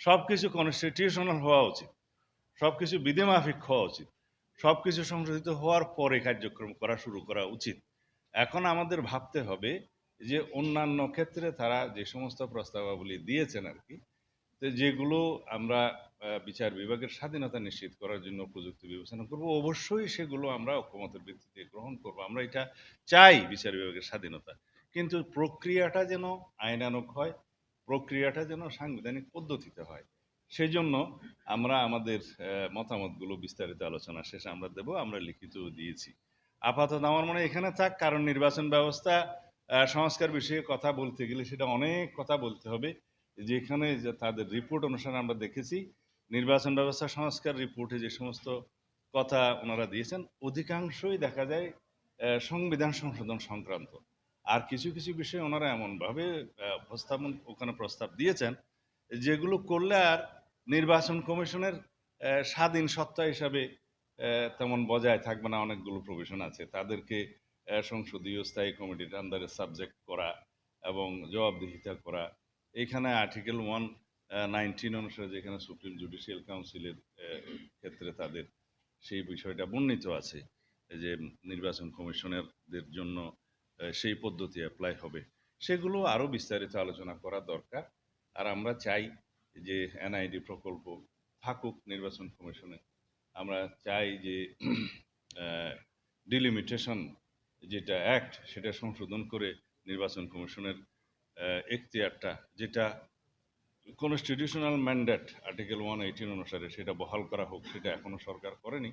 সব কিছু কনস্টিটিউশনাল হওয়া উচিত। সব কিছু বিধিমাফিক হওয়া উচিত। সব কিছু সংশোধিত হওয়ার পরে কার্যক্রম করা শুরু করা উচিত। এখন আমাদের ভাবতে হবে যে অন্যান্য ক্ষেত্রে তারা যে সমস্ত প্রস্তাবাবলী দিয়েছেন আর কি যেগুলো আমরা বিচার বিভাগের স্বাধীনতা নিশ্চিত করার জন্য প্রযুক্তি বিবেচনা করব, অবশ্যই সেগুলো আমরা ঐক্যমতের ভিত্তিতে গ্রহণ করব। আমরা এটা চাই বিচার বিভাগের স্বাধীনতা। কিন্তু প্রক্রিয়াটা যেন আইনানুক হয় প্রক্রিয়াটা যেন সাংবিধানিক পদ্ধতিতে হয়। সেই জন্য আমরা আমাদের মতামতগুলো বিস্তারিত আলোচনা শেষে আমরা দেব, আমরা লিখিত দিয়েছি। আপাতত আমার মনে এখানে থাক, কারণ নির্বাচন ব্যবস্থা সংস্কার বিষয়ে কথা বলতে গেলে সেটা অনেক কথা বলতে হবে। যেখানে তাদের রিপোর্ট অনুসারে আমরা দেখেছি, নির্বাচন ব্যবস্থা, সংস্কার রিপোর্টে যে সমস্ত কথা ওনারা দিয়েছেন, অধিকাংশই দেখা যায় সংবিধান সংশোধন সংক্রান্ত। আর কিছু কিছু বিষয় ওনারা এমনভাবে উপস্থাপন, ওখানে প্রস্তাব দিয়েছেন যেগুলো করলে আর নির্বাচন কমিশনের স্বাধীন সত্তা হিসাবে তেমন বজায় থাকবে না, অনেকগুলো প্রভিশন আছে। তাদেরকে সংসদীয় স্থায়ী কমিটির আন্ডারে সাবজেক্ট করা এবং জবাবদিহিতা করা। এখানে আর্টিকেল ওয়ান নাইনটিন অনুসারে যেখানে সুপ্রিম জুডিশিয়াল কাউন্সিলের ক্ষেত্রে তাদের সেই বিষয়টা বর্ণিত আছে যে নির্বাচন কমিশনারদের জন্য সেই পদ্ধতি অ্যাপ্লাই হবে। সেগুলো আরও বিস্তারিত আলোচনা করা দরকার। আর আমরা চাই যে এনআইডি প্রকল্প থাকুক নির্বাচন কমিশনে। আমরা চাই যে ডিলিমিটেশন যেটা অ্যাক্ট সেটা সংশোধন করে নির্বাচন কমিশনের এখতিয়ারটা, যেটা constitutional mandate article one eighteen অনুসারে সেটা বহাল করা হোক, সেটা এখনও সরকার করেনি।